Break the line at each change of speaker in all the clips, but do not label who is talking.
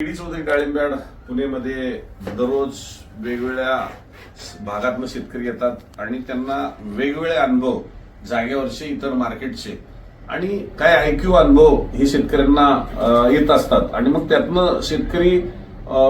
KD Chaudhari डाळिंब्याड पुणेमध्ये दररोज वेगवेगळ्या भागातनं शेतकरी येतात आणि त्यांना वेगवेगळे अनुभव जागेवरचे इतर मार्केटचे. आणि काय ऐक्यू अनुभव हे शेतकऱ्यांना येत असतात. आणि मग त्यातनं शेतकरी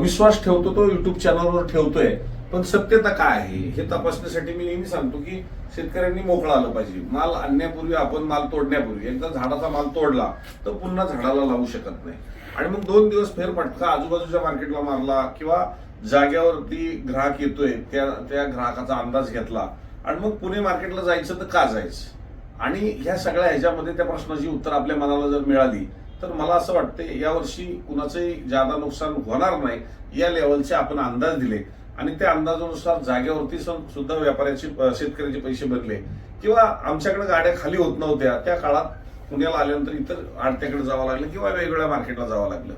विश्वास ठेवतो तो युट्यूब चॅनलवर ठेवतोय. पण सत्यता काय आहे? हे तपासण्यासाठी मी नेहमी सांगतो की शेतकऱ्यांनी मोकळा आलं पाहिजे. माल आणण्यापूर्वी आपण माल तोडण्यापूर्वी. एकदा झाडाचा माल तोडला तर पुन्हा झाडाला लावू शकत नाही. आणि मग दोन दिवस फेरफटका आजूबाजूच्या मार्केटला मारला किंवा जाग्यावरती ग्राहक येतोय त्या त्या ग्राहकाचा अंदाज घेतला आणि मग पुणे मार्केटला जायचं तर का जायचं? आणि ह्या सगळ्या ह्याच्यामध्ये त्या प्रश्नाची उत्तर आपल्या मनाला जर मिळाली तर मला असं वाटतं यावर्षी कुणाचंही जादा नुकसान होणार नाही या लेवलचे आपण अंदाज दिले. आणि त्या अंदाजानुसार जागेवरती सुद्धा व्यापाऱ्याचे शेतकऱ्यांचे पैसे भरले. किंवा आमच्याकडे गाड्या खाली होत नव्हत्या त्या काळात पुण्याला आल्यानंतर इतर आडत्याकडे जावं लागलं किंवा वेगवेगळ्या मार्केटला जावं लागलं.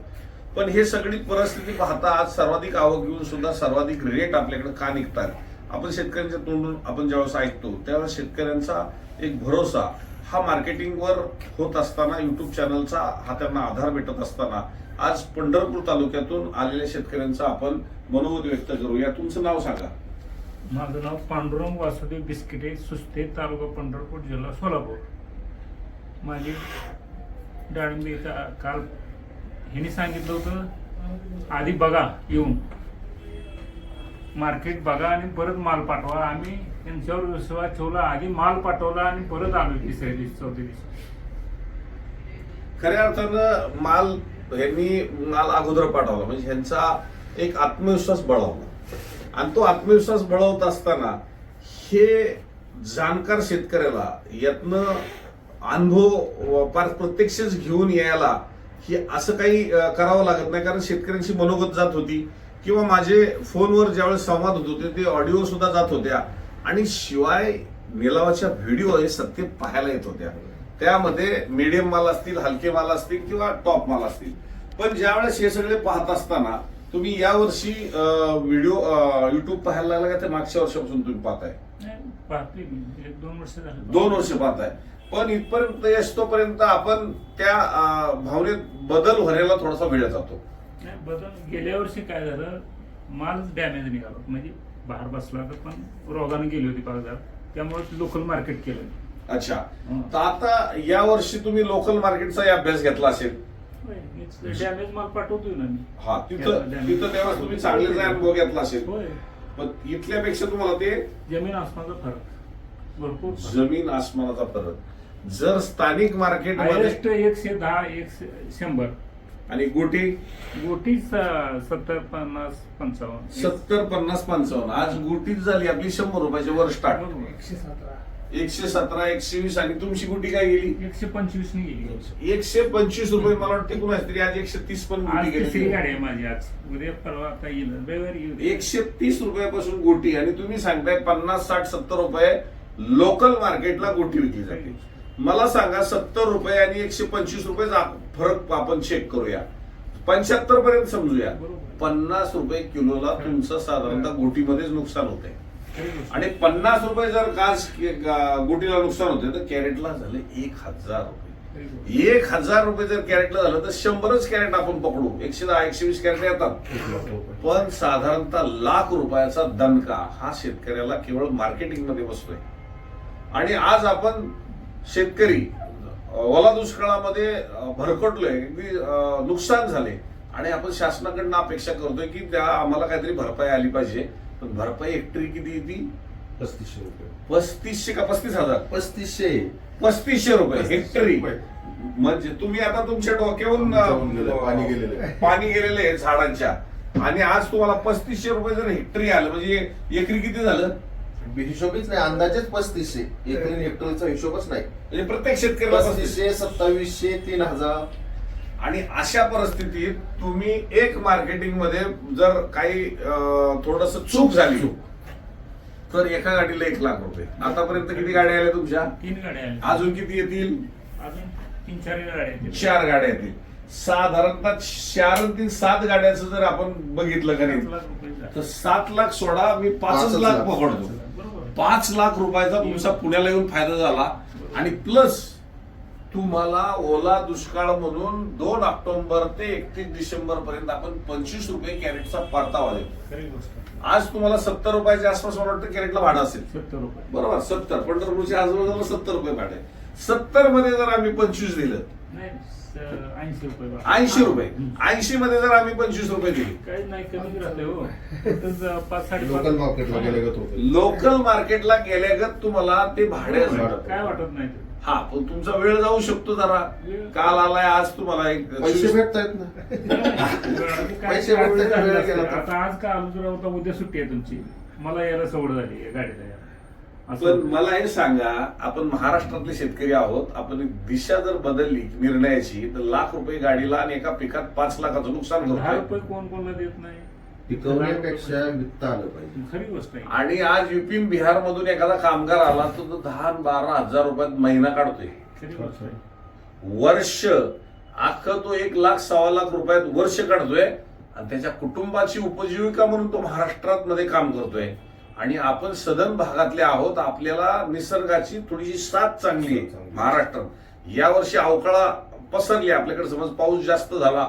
पण हे सगळी परिस्थिती पाहता आज सर्वाधिक आवक घेऊन सुद्धा सर्वाधिक रेट आपल्याकडे का निघतात? आपण शेतकऱ्यांच्या तोंडून आपण ज्यावेळेस ऐकतो त्यावेळेस शेतकऱ्यांचा एक भरोसा हा मार्केटिंगवर होत असताना युट्यूब चॅनलचा हा त्यांना आधार भेटत असताना आज पंढरपूर तालुक्यातून आलेल्या शेतकऱ्यांचा आपण मनोगत व्यक्त करूया तुमचं नाव सांगा.
माझं नाव पांडुरंग वासुदेव बिस्किटे सुस्ते तालुका पंढरपूर जिल्हा सोलापूर. माझी डाळिंबी काल ह्याने सांगितलं होतं आधी बघा येऊन. मार्केट बघा आणि परत माल पाठवा. आम्ही त्यांच्यावर विश्वास ठेवला आधी माल पाठवला आणि परत आलो तिसऱ्या दिवशी चौथ्या दिवशी
खऱ्या अर्थानं माल ह्यांनी मला अगोदर पाठवला. म्हणजे ह्यांचा एक आत्मविश्वास बळावला. आणि तो आत्मविश्वास बळवत असताना हे जाणकार शेतकऱ्याला यातनं अनुभव फार प्रत्यक्षच घेऊन यायला हे असं काही करावं लागत नाही. कारण शेतकऱ्यांची मनोगत जात होती. किंवा माझे फोनवर ज्यावेळेस संवाद होत होते ते ऑडिओ सुद्धा जात होत्या. आणि शिवाय निलावाच्या व्हिडिओ हे सत्य पाहायला येत होत्या. त्यामध्ये मीडियम माल असतील हलके माल असतील किंवा टॉप माल असतील. पण ज्यावेळेस हे सगळे पाहत असताना तुम्ही यावर्षी व्हिडिओ युट्यूब पाहायला लागला का? ते मागच्या वर्षापासून तुम्ही पाहताय.
दोन वर्ष
दोन वर्ष पाहताय. पण इथपर्यंत येतोपर्यंत आपण त्या भावनेत बदल व्हायला थोडासा वेळ जातो.
बदल गेल्या वर्षी काय झालं? मालच डॅमेज निघाला. म्हणजे बाहेर बसला तर पण रोगाने गेली होती बाजार त्यामुळे लोकल मार्केट केलं.
अच्छा. तर आता या वर्षी तुम्ही लोकल मार्केटचा अभ्यास घेतला असेल.
डॅमेज माल पाठवतोय ना मी.
हा तिथं तिथं तेव्हा तुम्ही चांगले अनुभव घेतला असेल.
होय.
पण इथल्यापेक्षा तुम्हाला ते
जमीन आसमानचा फरक. भरपूर फरक.
जमीन आसमानाचा फरक. जर स्थानिक मार्केटमध्ये
हायेस्ट एकशे दहा एकशे शंभर.
आणि गोटी?
गोटी स- सत्तर पन्नास पंचावन्न.
सत्तर पन्नास पंचावन्न. आज गोटीच झाली आपली शंभर रुपयाच्या वर स्टार्ट
बरोबर.
एकशे सतरा. एकशे वीस आणि तुमची गुटी काय गेली?
एकशे पंचवीस ने गेली.
एकशे पंचवीस रुपये मला वाटते कुणाच तरी आज एकशे तीस पण
आज
गुटी
तिसरी
गेली
गाडी आहे माझी आज. उद्या परवा आता येईल. रविवारी
एकशे तीस रुपयापासून गोटी आणि तुम्ही सांगताय पन्नास साठ सत्तर रुपये लोकल मार्केटला गोटी विकली जाते. मला सांगा सत्तर रुपये आणि एकशे पंचवीस रुपयेचा फरक आपण चेक करूया. पंच्याहत्तर पर्यंत समजूया.
बरोबर.
पन्नास रुपये किलोला तुमचं साधारणतः गोटीमध्येच नुकसान होतंय.
खरी गोष्ट.
आणि पन्नास रुपये जर काच गोटीला नुकसान होते तर कॅरेटला झाले एक हजार रुपये. एक हजार रुपये जर कॅरेटला झालं तर शंभरच कॅरेट आपण पकडू. एकशे दहा एकशे वीस कॅरेट येतात. पण साधारणतः लाख रुपयाचा दणका हा शेतकऱ्याला केवळ मार्केटिंगमध्ये बसतोय. आणि आज आपण शेतकरी ओला दुष्काळामध्ये भरकटलोय अगदी नुकसान झाले. आणि आपण शासनाकडनं अपेक्षा करतोय की त्या आम्हाला काहीतरी भरपाई आली पाहिजे. पण भरपाई हेक्टरी किती येते
पस्तीसशे रुपये.
पस्तीसशे का पस्तीस हजार?
पस्तीसशे.
पस्तीसशे रुपये हेक्टरी. म्हणजे तुम्ही आता तुमच्या डोक्यावरून
पाणी गेलेलं. आहे.
पाणी गेलेलं आहे झाडांच्या. आणि आज तुम्हाला पस्तीसशे रुपये जर हेक्टरी आलं म्हणजे एकरी किती झालं?
हिशोबीच नाही अंदाजेच पस्तीसशे. एकरी हेक्टरचा हिशोबच नाही.
म्हणजे प्रत्येक शेतकऱ्याला पस्तीसशे
पस्तीसशे सत्तावीसशे तीन हजार.
आणि अशा परिस्थितीत तुम्ही एक मार्केटिंगमध्ये जर काही थोडस चूक झाली तर एका गाडीला एक लाख रुपये. आतापर्यंत किती गाड्या आल्या तुमच्या?
तीन गाड्या आल्या.
अजून किती येतील?
अजून तीन चार गाड्या आहेत
चार गाड्या येतील. साधारणतः चार आणि तीन सात गाड्याचं जर आपण बघितलं का
सात
नाही
लाख रुपये झाले.
तर सात लाख सोडा मी पाचच
पाचच
लाख
लाख.
पकडतो.
बरोबर.
पाच लाख रुपयाचा तुमचा पुण्याला येऊन फायदा झाला. आणि प्लस तुम्हाला ओला दुष्काळ म्हणून दोन ऑक्टोबर ते एकतीस डिसेंबर पर्यंत आपण पंचवीस रुपये कॅरेटचा परतावा देतो. आज तुम्हाला सत्तर रुपयाच्या आसपास मला वाटतं कॅरेटला भाडं असेल.
सत्तर रुपये.
बरोबर सत्तर. पंढरपूरच्या आजूबाजूला सत्तर रुपये भाडे सत्तरमध्ये जर आम्ही पंचवीस दिलं
ऐंशी रुपये.
ऐंशी रुपये. ऐंशी मध्ये जर आम्ही पंचवीस रुपये दिले
काही नाही कमीच राहते हो फक्त पाच
लोकल मार्केटला गेले का तो
लोकल मार्केटला गेल्यागत तुम्हाला ते भाडे.
काय वाटत नाही ते.
हा पण तुमचा वेळ जाऊ शकतो जरा काल आलाय आज तुम्हाला एक
पैसे भेटतायत ना
काय
पैसे
झालं
वेळ तर.
आता आज का आलो जर होता उद्या सुट्टी आहे तुमची मला यायला सवड झाली आहे गाडीला यायला. असं
पण
होतं.
मला हे सांगा आपण महाराष्ट्रातले शेतकरी आहोत आपण दिशा जर बदलली निर्णयाची तर लाख रुपये गाडीला आणि एका पिकात पाच लाखाचं नुकसान
दहा रुपये कोण कोणाला देत नाही?
पिकवण्यापेक्षा विकता आलं पाहिजे.
खरी गोष्ट आहे.
आणि आज युपी बिहार मधून एखादा कामगार आला तर तो दहा आणि बारा हजार रुपयात महिना काढतोय.
खरी गोष्ट आहे.
वर्ष अख्खं तो एक लाख सव्वा लाख रुपयात वर्ष काढतोय आणि त्याच्या कुटुंबाची उपजीविका म्हणून तो महाराष्ट्रात मध्ये काम करतोय. आणि आपण सदन भागातले आहोत आपल्याला निसर्गाची थोडीशी साथ चांगली आहे. महाराष्ट्रात. यावर्षी अवकाळा पसरली आपल्याकडे समज पाऊस जास्त झाला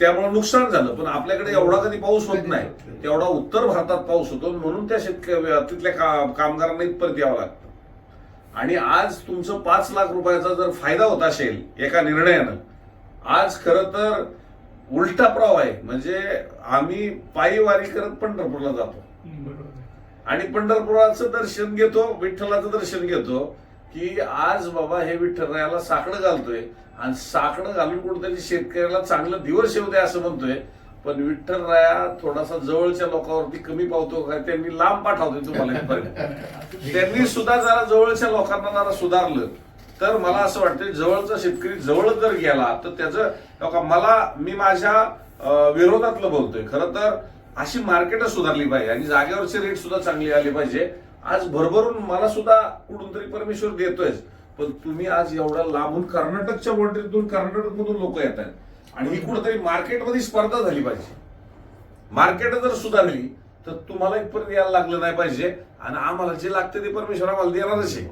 त्यामुळे नुकसान झालं. पण आपल्याकडे एवढा कधी पाऊस होत नाही. तेवढा उत्तर भारतात पाऊस होतो म्हणून त्या शेतकरी तिथल्या का- कामगारांना इथपर्यंत यावं लागतं. आणि आज तुमचं पाच लाख रुपयाचा जर फायदा होत असेल एका निर्णयानं आज खरं तर उलटा प्रवाह आहे. म्हणजे आम्ही पायी वारी करत पंढरपूरला जातो. आणि पंढरपुराचं दर्शन घेतो विठ्ठलाचं दर्शन घेतो की आज बाबा हे विठ्ठलरायाला साकडं घालतोय. आणि साकडं घालून कुठेतरी शेतकऱ्याला चांगलं दिवस येऊ दे असं म्हणतोय. पण विठ्ठलराया थोडासा जवळच्या लोकांवरती कमी पावतो काय त्यांनी लांब पाठवतोय तुम्हाला त्यांनी सुद्धा जरा जवळच्या लोकांना जरा सुधारलं. तर मला असं वाटतं जवळचा शेतकरी जवळ जर गेला तर त्याचं मला मी माझ्या विरोधातलं बोलतोय. खरं तर अशी मार्केटच सुधारली पाहिजे आणि जागेवरचे रेट सुद्धा चांगले आले पाहिजे. आज भरभरून मला सुद्धा कुठून तरी परमेश्वर देतोय पण तुम्ही आज एवढा लांबून कर्नाटकच्या बोर्डरीतून कर्नाटकमधून लोक येत आहेत. आणि ही कुठेतरी मार्केटमध्ये स्पर्धा झाली पाहिजे. मार्केट जर सुधारली तर तुम्हाला इथपर्यंत यायला लागलं नाही पाहिजे. आणि आम्हाला जे लागते ते परमेश्वर आम्हाला देणारच आहे.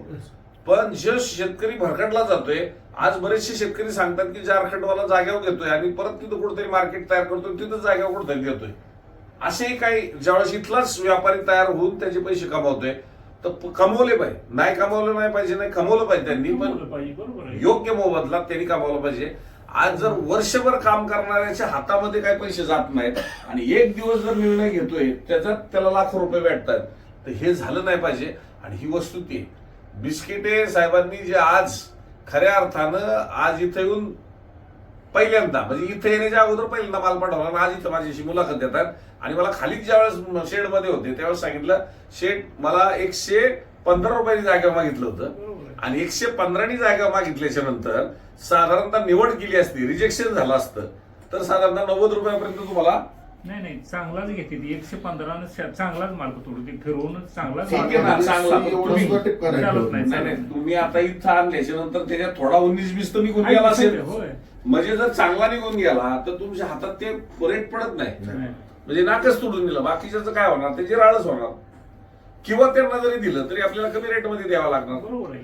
पण जे शेतकरी भरकटला जातोय आज बरेचसे शेतकरी सांगतात की झारखंडवाला जाग्यावर घेतोय आणि परत तिथं कुठेतरी मार्केट तयार करतोय तिथं जाग्यावर कुठेतरी घेतोय असे काही ज्यावेळेस इथलाच व्यापारी तयार होऊन त्याचे पैसे कमावतोय तर कमवले पाहिजे. नाही कमवलं नाही पाहिजे नाही कमवलं पाहिजे त्यांनी पण योग्य मोबदला त्यांनी कमावला पाहिजे. आज जर वर्षभर काम करणाऱ्याच्या हातामध्ये काही पैसे जात नाहीत आणि एक दिवस जर निर्णय घेतोय त्याच्यात त्याला लाखो रुपये भेटतात तर हे झालं नाही पाहिजे. आणि ही वस्तू ती बिस्किटे साहेबांनी जे आज खऱ्या अर्थानं आज इथं येऊन पहिल्यांदा म्हणजे इथे येण्याच्या अगोदर पहिल्यांदा माल पाठवला आणि आज इथं माझ्याशी मुलाखत देतात. आणि मला खाली ज्यावेळेस शेडमध्ये होते त्यावेळेस सांगितलं शेड मला एकशे पंधरा रुपयाची जागा मागितलं होतं. आणि एकशे पंधरानी जागा मागितल्याच्या नंतर साधारणतः निवड केली असती रिजेक्शन झालं असतं तर साधारणतः नव्वद रुपयापर्यंत तुम्हाला
नाही नाही चांगलाच घेते ती. एकशे पंधरा चांगलाच माल तोडू ते. फिरवूनच चांगलाच.
चांगला. तुम्ही- आता इथं आणल्याच्या नंतर त्याच्यात थोडा उन्नीस बीस तर निघून गेला असेल.
होय.
म्हणजे जर चांगला निघून गेला तर तुमच्या हातात ते रेट पडत नाही. म्हणजे नाकच तोडून दिलं. बाकीच्याचं काय होणार? त्याची राळच होणार. किंवा त्यांना जरी दिलं तरी आपल्याला कमी रेटमध्ये द्यावं लागणार.
बरोबर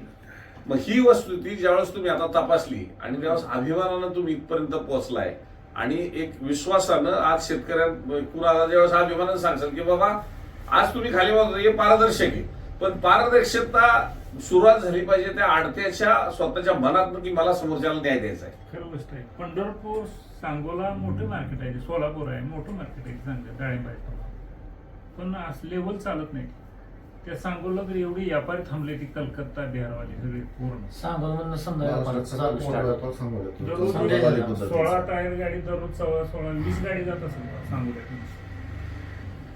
मग ही वस्तू ती ज्यावेळेस तुम्ही आता तपासली आणि त्यावेळेस अभिमानानं तुम्ही इथपर्यंत पोहोचलाय आणि एक विश्वासानं आज शेतकऱ्यां कुणाला ज्यावेळेस अभिमानानं सांगशाल की बाबा आज तुम्ही खाली हे पारदर्शक आहे. पण पारदर्शकता सुरुवात झाली पाहिजे त्या आडत्याच्या स्वतःच्या मनात की मला समोरच्याला न्याय द्यायचा आहे.
खरं गोष्ट आहे. पंढरपूर सांगोला मोठं मार्केट आहे. सोलापूर आहे. मोठं मार्केट आहे चांगलं डाळिंबाचं पण असं लेवल चालत नाही. त्या सांगोला तर एवढी व्यापारी थांबले ती कलकत्ता बिहारवाले सगळे पूर्ण.
सांगोल.
दररोज. सोळा टायर गाडी दररोज सोळा सोळा वीस गाडी जात असेल सांगोला.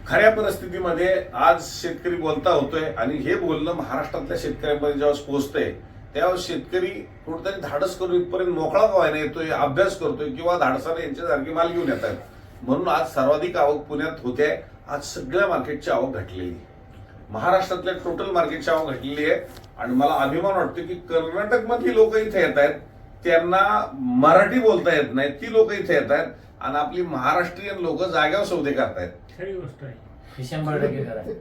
खऱ्या परिस्थितीमध्ये आज शेतकरी बोलता होतोय आणि हे बोलणं महाराष्ट्रातल्या शेतकऱ्यांपर्यंत ज्यावेळेस पोहोचतंय त्यावेळेस शेतकरी कुठेतरी धाडस करून इथपर्यंत मोकळा व्हायला येतोय अभ्यास करतोय किंवा धाडसाने यांच्यासारखी माल घेऊन येत आहेत म्हणून आज सर्वाधिक आवक पुण्यात होते. आज सगळ्या मार्केटची आवक घटलेली आहे. महाराष्ट्रातल्या टोटल मार्केटची आवक घटलेली आहे. आणि मला अभिमान वाटतो की कर्नाटक मधली लोक इथे येत आहेत. त्यांना मराठी बोलता येत नाही. ती लोक इथे येत आहेत. आणि आपली महाराष्ट्रीयन लोक जाग्यावर सौदे करतायत.
खरी गोष्ट आहे.
हे शंभर टक्के खरं आहे.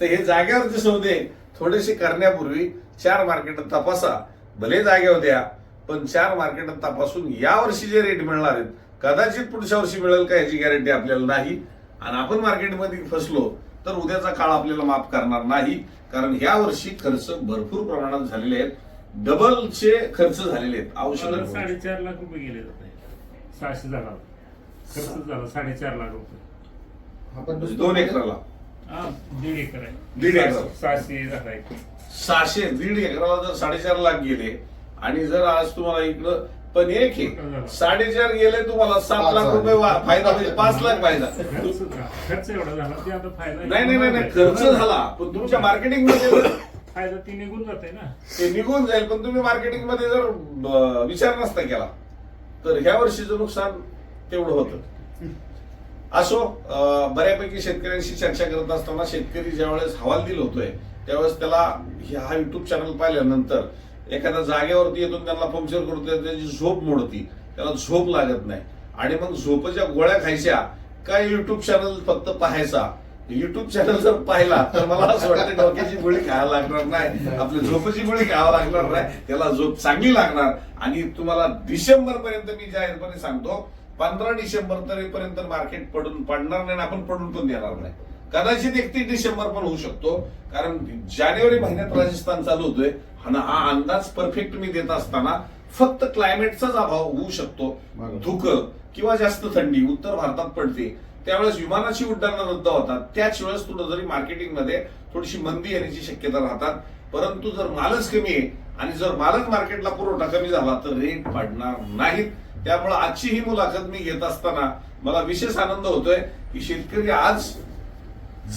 तर हे जागेवरचे सौदे थोडेसे करण्यापूर्वी चार मार्केट तपासा. भले जागेवर द्या पण चार मार्केटात तपासून या वर्षी जे रेट मिळणार आहेत कदाचित पुढच्या वर्षी मिळेल का याची गॅरंटी आपल्याला नाही. आणि आपण मार्केटमध्ये फसलो तर उद्याचा काळ आपल्याला माफ करणार नाही. कारण या वर्षी खर्च भरपूर प्रमाणात झालेले आहेत. डबलचे खर्च झालेले आहेत.
मला
औषध
साडेचार लाख रुपये गेले जाते सहाशे झाला. खर्च झाला साडेचार लाख रुपये.
आपण दुसरं-
दोन एकराला.
हा दीड एकर आहे.
दीड एकर.
सहाशे-
दीड एकराला जर साडेचार लाख गेले आणि जर आज तुम्हाला इकडं पण एक आहे साडेचार गेले तुम्हाला सात लाख रुपये वा- फायदा म्हणजे पाच लाख फायदा.
खर्च एवढा झाला ते आता फायदा
नाही नाही नाही नाही, खर्च झाला. पण तुमच्या मार्केटिंगमध्ये
फायदा ती निघून जाते ना.
ते निघून जाईल पण तुम्ही मार्केटिंगमध्ये जर विचार नसता केला तर ह्या वर्षीचं नुकसान तेवढं होतं. असो बऱ्यापैकी शेतकऱ्यांशी चर्चा करत असताना शेतकरी ज्यावेळेस हवालदिल होतोय त्यावेळेस त्याला हा युट्यूब चॅनल पाहिल्यानंतर एखाद्या जागेवरती येतो त्यांना पंक्चर करतो त्याची झोप मोडती. त्याला झोप लागत नाही. आणि मग झोपच्या गोळ्या खायच्या काय युट्यूब चॅनल फक्त पाहायचा? युट्यूब चॅनल जर पाहिला तर मला असं वाटतं डोक्याची गोळी खायला लागणार नाही. आपल्या झोपेची गोळी खायला लागणार नाही. त्याला झोप चांगली लागणार. आणि तुम्हाला डिसेंबर पर्यंत मी जाहीरपणे सांगतो पंधरा डिसेंबर तरीपर्यंत मार्केट पडून पडणार नाही आपण पडून पण देणार नाही. कदाचित एकतीस डिसेंबर पण होऊ शकतो कारण जानेवारी महिन्यात राजस्थान चालू होतोय. आणि हा अंदाज परफेक्ट मी देत असताना फक्त क्लायमेटचाच अभाव होऊ शकतो. धुकं किंवा जास्त थंडी उत्तर भारतात पडते. त्यावेळेस विमानाची उड्डाणं रद्द होतात. त्याच वेळेस कुठं जरी मार्केटिंगमध्ये थोडीशी मंदी येण्याची शक्यता राहतात. परंतु जर मालच कमी आहे आणि जर मालच मार्केटला पुरवठा कमी झाला तर रेट पडणार नाहीत. त्यामुळे आजची ही मुलाखत मी घेत असताना मला विशेष आनंद होतोय की शेतकरी आज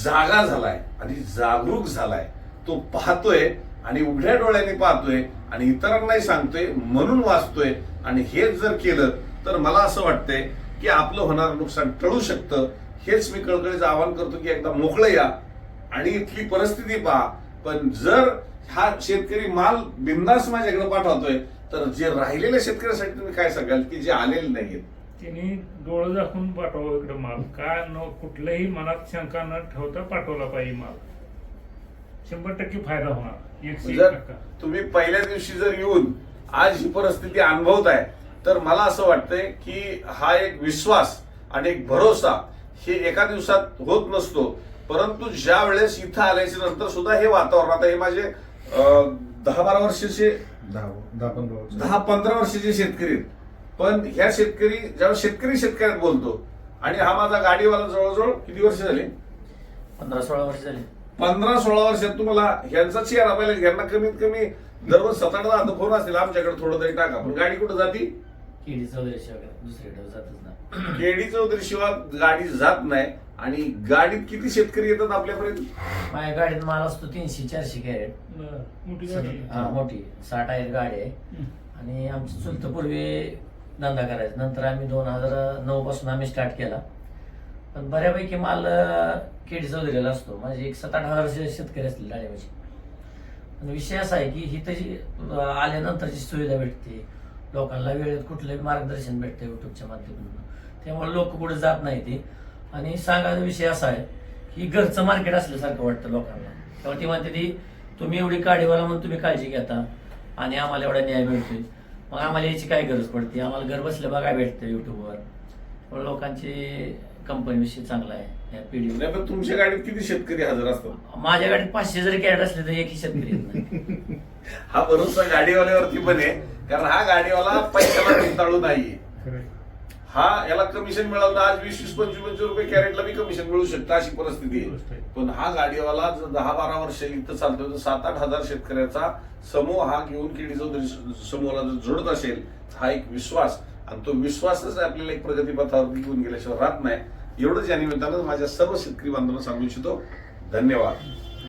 जागा झालाय आणि जागरूक झालाय. तो पाहतोय आणि उघड्या डोळ्याने पाहतोय आणि इतरांनाही सांगतोय म्हणून वाचतोय. आणि हेच जर केलं तर मला असं वाटतंय की आपलं होणार नुकसान टळू शकतं. हेच मी कळकळीचं आवाहन करतो की एकदा मोकळं या आणि इथली परिस्थिती पहा. पण जर हा शेतकरी माल बिंदास माझ्याकडे पाठवतोय तर जे राहिलेल्या शेतकऱ्यासाठी तुम्ही काय सांगाल की जे आलेले नाहीयेत?
त्यांनी डोळं दाखवून पाठवावं इकडे माल. का न कुठल्याही मनात शंका न ठेवता पाठवला पाहिजे माल. शंभर टक्के फायदा होणार. एकशे एक
जर
टक्का.
तुम्ही पहिल्या दिवशी जर येऊन आज ही परिस्थिती अनुभवताय तर मला असं वाटतंय की हा एक विश्वास आणि एक भरोसा हे एका दिवसात होत नसतो. परंतु ज्या वेळेस इथं आल्याच्यानंतर सुद्धा हे वातावरण आता हे माझे अं, दहा बारा वर्षाचे
दहा दहा पंधरा वर्ष.
दहा पंधरा वर्षाचे शेतकरी आहेत. पण ह्या शेतकरी जेव्हा शेतकरी शेतकऱ्यात बोलतो आणि हा माझा गाडीवाला जवळजवळ किती वर्ष झाले
पंधरा सोळा वर्ष झाले
पंधरा सोळा वर्षात तुम्हाला ह्यांचा चेहरा पाहिजे यांना कमीत कमी दररोज सात आठ दहा फोन असतील आमच्याकडे थोडं तरी टाका पण गाडी कुठं जाती
केडी चौधरी वगैरे दुसरीकडे जातच ना
केडी चौधरी शिवाय गाडी जात नाही आणि गाडीत किती शेतकरी येतात आपल्यापर्यंत?
माझ्या गाडीत माल असतो तीनशे चारशे कॅरेट.
बरं. मोठी गाडी आहे.
हा मोठी. साठ आहे गाडी आहे. आणि आमचं चुलत पूर्वी धंदा करायचा. नंतर आम्ही दोन हजार नऊ पासून आम्ही स्टार्ट केला. पण बऱ्यापैकी माल केडी चौधरीला असतो. माझे एक सात आठ हजार शेतकरी असतील डाळिंबाचे पण विषय असा आहे की ही तशी अं, आल्यानंतरची सुविधा भेटते. लोकांना वेळेत कुठलंही मार्गदर्शन भेटतं युट्यूबच्या माध्यमातून. त्यामुळे लोक पुढे जात नाही ते. आणि सांगायचा विषय असा आहे की घरचं मार्केट असल्यासारखं वाटतं लोकांना. तेव्हा ती म्हणते ती तुम्ही एवढी काढीवाला म्हणून तुम्ही काळजी घेता आणि आम्हाला एवढा न्याय मिळतोय. मग आम्हाला याची काय गरज पडते? आम्हाला घर बसल्या बघाय भेटतं युट्यूबवर लोकांची कंपनीविषयी चांगला आहे. या पिढी
नाही पण तुमच्या गाडीत किती शेतकरी हजर असतात?
माझ्या गाडीत पाचशे जरी कॅरेट असले तर एकही शेतकरी येत नाही.
हा भरोसा गाडीवाल्यावरती पण आहे कारण हा गाडीवाला पैशाला पिंताळू नाहीये. हा याला कमिशन मिळालं तर आज वीस वीस पंचवीस पंचवीस रुपये कॅरेटला बी कमिशन मिळू शकतं अशी परिस्थिती
आहे.
पण हा गाडीवाला जर दहा बारा वर्ष इथं चालतोय तर सात आठ हजार शेतकऱ्याचा समूह हा घेऊन केडी चौधरी समूहाला जर जोडत असेल हा एक विश्वास. आणि तो विश्वासच आपल्याला एक प्रगतीपथावरती घेऊन गेल्याशिवाय राहत नाही. एवढंच या निमित्तानं माझ्या सर्व शेतकरी बांधवांना सांगू इच्छितो. धन्यवाद.